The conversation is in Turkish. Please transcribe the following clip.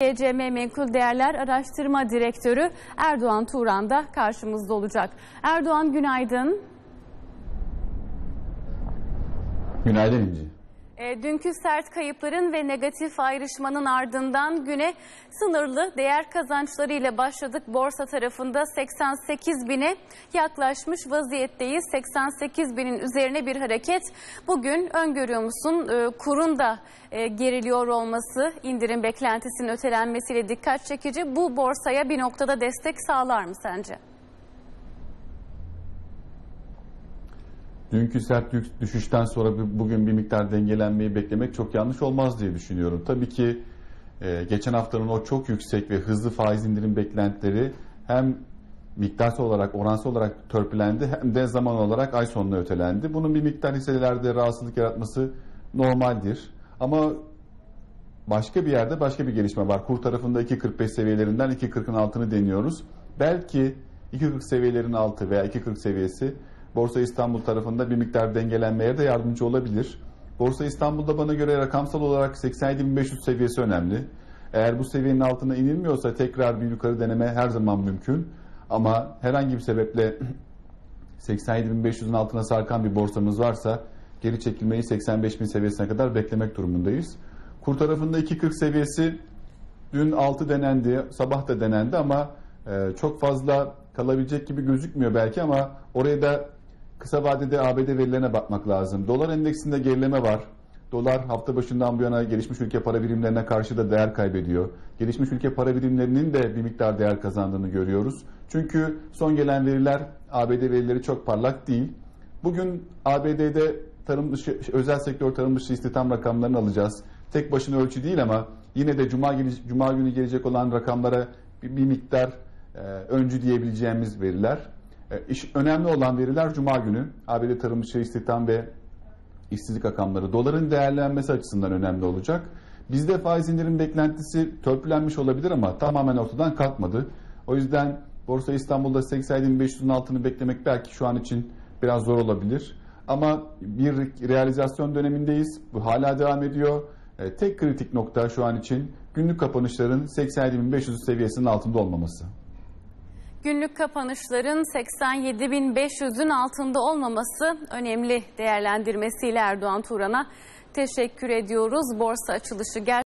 ECM Menkul Değerler Araştırma Direktörü Erdoğan Turan da karşımızda olacak. Erdoğan günaydın. Günaydın İnci. E, dünkü sert kayıpların ve negatif ayrışmanın ardından güne sınırlı değer kazançları ile başladık. Borsa tarafında 88 bine yaklaşmış vaziyetteyiz. 88 binin üzerine bir hareket. Bugün öngörüyor musun e, kurun da e, geriliyor olması, indirim beklentisinin ötelenmesiyle dikkat çekici. Bu borsaya bir noktada destek sağlar mı sence? Dünkü sert düşüşten sonra bugün bir miktar dengelenmeyi beklemek çok yanlış olmaz diye düşünüyorum. Tabii ki e, geçen haftanın o çok yüksek ve hızlı faiz indirim beklentileri hem miktarsal olarak, oransal olarak törpülendi hem de zaman olarak ay sonuna ötelendi. Bunun bir miktar hisselerde rahatsızlık yaratması normaldir. Ama başka bir yerde başka bir gelişme var. Kur tarafında 2.45 seviyelerinden 2.40'ın altını deniyoruz. Belki 2.40 seviyelerin altı veya 2.40 seviyesi Borsa İstanbul tarafında bir miktar dengelenmeye de yardımcı olabilir. Borsa İstanbul'da bana göre rakamsal olarak 87.500 seviyesi önemli. Eğer bu seviyenin altına inilmiyorsa tekrar bir yukarı deneme her zaman mümkün. Ama herhangi bir sebeple 87.500'ün altına sarkan bir borsamız varsa geri çekilmeyi 85.000 seviyesine kadar beklemek durumundayız. Kur tarafında 2.40 seviyesi dün 6 denendi, sabah da denendi ama e, çok fazla kalabilecek gibi gözükmüyor belki ama oraya da kısa vadede ABD verilerine bakmak lazım. Dolar endeksinde gerileme var. Dolar hafta başından bu yana gelişmiş ülke para birimlerine karşı da değer kaybediyor. Gelişmiş ülke para birimlerinin de bir miktar değer kazandığını görüyoruz. Çünkü son gelen veriler ABD verileri çok parlak değil. Bugün ABD'de tarım dışı, özel sektör tarım dışı istihdam rakamlarını alacağız. Tek başına ölçü değil ama yine de cuma, cuma günü gelecek olan rakamlara bir, bir miktar e, öncü diyebileceğimiz veriler. E, iş, önemli olan veriler cuma günü. ABD tarım dışı istihdam ve işsizlik rakamları doların değerlenmesi açısından önemli olacak. Bizde faiz indirim beklentisi törpülenmiş olabilir ama tamamen ortadan kalkmadı. O yüzden Borsa İstanbul'da 80.500'ün altını beklemek belki şu an için biraz zor olabilir. Ama bir realizasyon dönemindeyiz. Bu hala devam ediyor. E, tek kritik nokta şu an için günlük kapanışların 87.500 seviyesinin altında olmaması. Günlük kapanışların 87.500'ün altında olmaması önemli değerlendirmesiyle Erdoğan Turan'a teşekkür ediyoruz. Borsa açılışı ger